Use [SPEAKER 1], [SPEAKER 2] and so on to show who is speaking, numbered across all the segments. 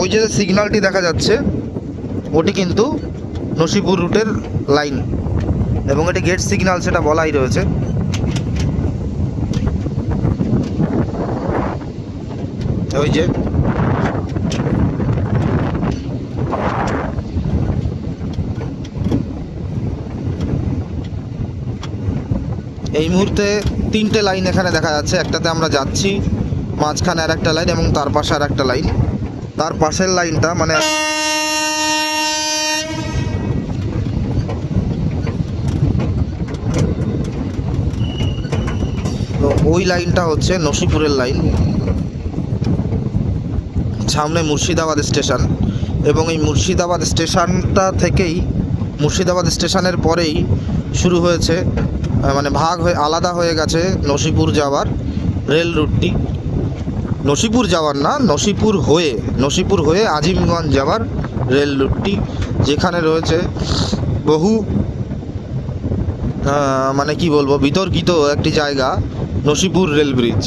[SPEAKER 1] ওই যে সিগন্যালটি দেখা যাচ্ছে, ওটি কিন্তু নসিপুর রুটের লাইন এবং এটি গেট সিগন্যাল সেটা বলাই রয়েছে। ওই যে এই মুহূর্তে তিনটে লাইন এখানে দেখা যাচ্ছে। একটাতে আমরা যাচ্ছি, মাঝখানে আর একটা লাইন এবং তার পাশে আর একটা লাইন তার পাশের লাইনটা মানে তো ওই লাইনটা হচ্ছে নসিপুরের লাইন। সামনে মুর্শিদাবাদ স্টেশন। এবং এই মুর্শিদাবাদ স্টেশনটা থেকেই, মুর্শিদাবাদ স্টেশনের পরেই শুরু হয়েছে মানে ভাগ হয়ে, আলাদা হয়ে গেছে নসিপুর যাওয়ার রেল রুটটি। নসিপুর যাওয়ার না, নসিপুর হয়ে নসিপুর হয়ে আজিমগঞ্জ যাওয়ার রেল রুটটি যেখানে রয়েছে বহু মানে কি বলব, বিতর্কিত একটি জায়গা, নসিপুর রেল ব্রিজ।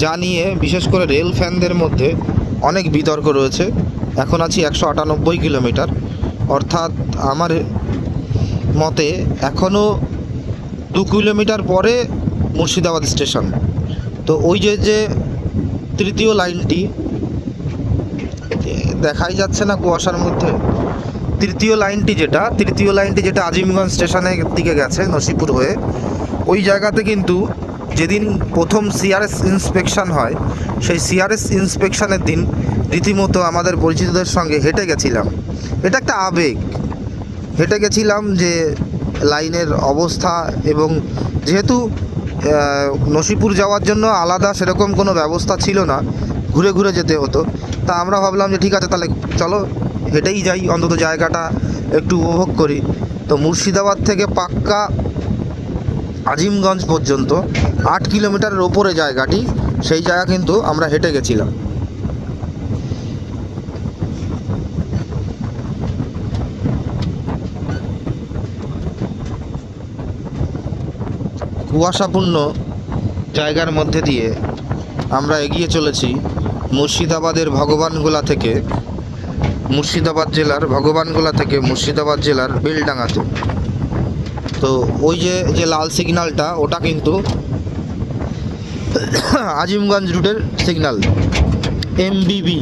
[SPEAKER 1] যা নিয়ে বিশেষ করে রেল ফ্যানদের মধ্যে অনেক বিতর্ক রয়েছে। এখন আছি একশো আটানব্বই কিলোমিটার। অর্থাৎ আমার মতে এখনও দু কিলোমিটার পরে মুর্শিদাবাদ স্টেশন। তো ওই যে যে তৃতীয় লাইনটি। দেখাই যাচ্ছে না কুয়াশার মধ্যে। তৃতীয় লাইনটি যেটা, তৃতীয় লাইনটি যেটা আজিমগঞ্জ স্টেশনের দিকে গেছে, নসিপুর হয়ে। ওই জায়গাতে কিন্তু যেদিন প্রথম সিআরএস ইন্সপেকশন হয়, সেই সিআরএস ইন্সপেকশনের দিন রীতিমতো আমাদের পরিচিতদের সঙ্গে হেঁটে গেছিলাম। এটা একটা আবেগ। হেঁটে গেছিলাম যে লাইনের অবস্থা এবং যেহেতু নসিপুর যাওয়ার জন্য আলাদা সেরকম কোনো ব্যবস্থা ছিল না। ঘুরে ঘুরে যেতে হতো। তা আমরা ভাবলাম যে ঠিক আছে, তাহলে চলো, হেঁটেই যাই। অন্তত জায়গাটা একটু উপভোগ করি। তো মুর্শিদাবাদ থেকে পাক্কা আজিমগঞ্জ পর্যন্ত আট কিলোমিটারের ওপরে জায়গাটি। সেই জায়গা কিন্তু আমরা হেঁটে গেছিলাম। কুয়াশাপূর্ণ জায়গার মধ্যে দিয়ে আমরা এগিয়ে চলেছি মুর্শিদাবাদের ভগবানগোলা থেকে, মুর্শিদাবাদ জেলার ভগবানগোলা থেকে মুর্শিদাবাদ জেলার বেলডাঙ্গাতে। তো ওই যে যে লাল সিগন্যালটা, ওটা কিন্তু আজিমগঞ্জ রুটের সিগন্যাল। এমবিবি,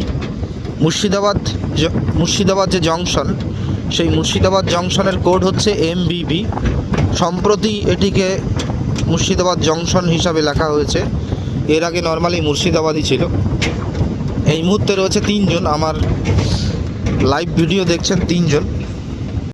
[SPEAKER 1] মুর্শিদাবাদ মুর্শিদাবাদ যে জংশন, সেই মুর্শিদাবাদ জংশনের কোড হচ্ছে এমবিবি। সম্প্রতি এটিকে মুর্শিদাবাদ জংশন হিসাবে লেখা হয়েছে। এর আগে নর্মালি মুর্শিদাবাদই ছিল। এই মুহূর্তে রয়েছে তিনজন। আমার লাইভ ভিডিও দেখছেন তিনজন।